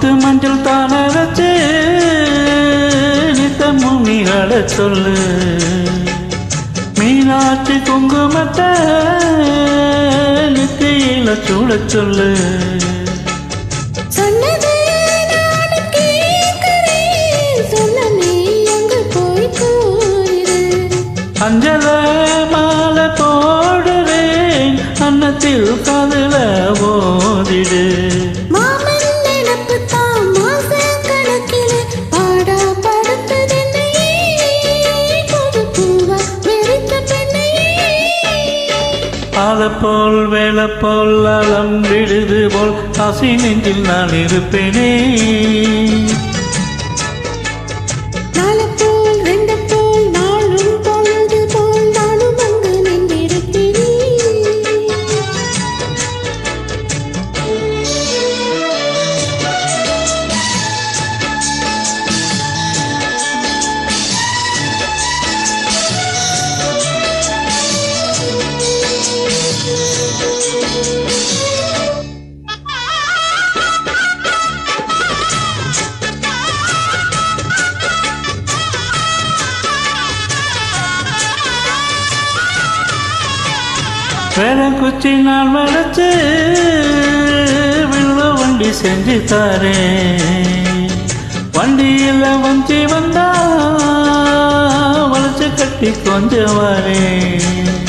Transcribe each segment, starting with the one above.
கொத்து மஞ்சள் தான வச்சு நித்தமும் நீராட சொல்லு. மீனாட்சி குங்குமத்தை நித்தியில சூட சொல்லு. நீ. அஞ்சல மாலை போடுறேன் அன்னத்தில் ஆள போல் வேலை போல் அலம் விடுது போல் ஆசை நெஞ்சில் நான் இருப்பேனே. வேற நான் வளர்த்து வில்ல வண்டி செஞ்சு தாரேன். வண்டியில் வஞ்சி வந்தா வளைச்சு கட்டி கொஞ்சம் வரேன்.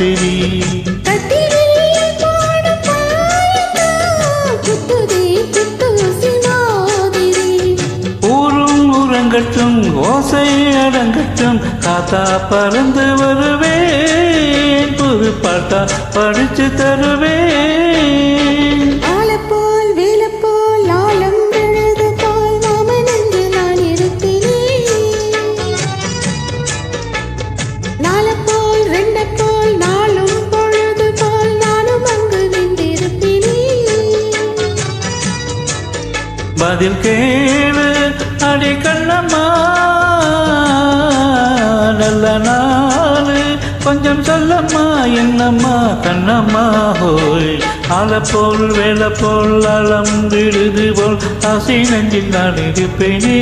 மாதிரி ஊரும் உறங்கட்டும் ஓசை அடங்கட்டும் காத்தா பறந்து வருவேன். புது பாட்டா படிச்சு தருவேன். பதில் கேளு அடி கண்ணம்மா நல்ல நாள் கொஞ்சம் சொல்லம்மா என்னம்மா கண்ணம்மா ஹோய். அலப்போல் போல் அலம் விடுது போல் அசை நெஞ்சில் நான் இருப்பேனே.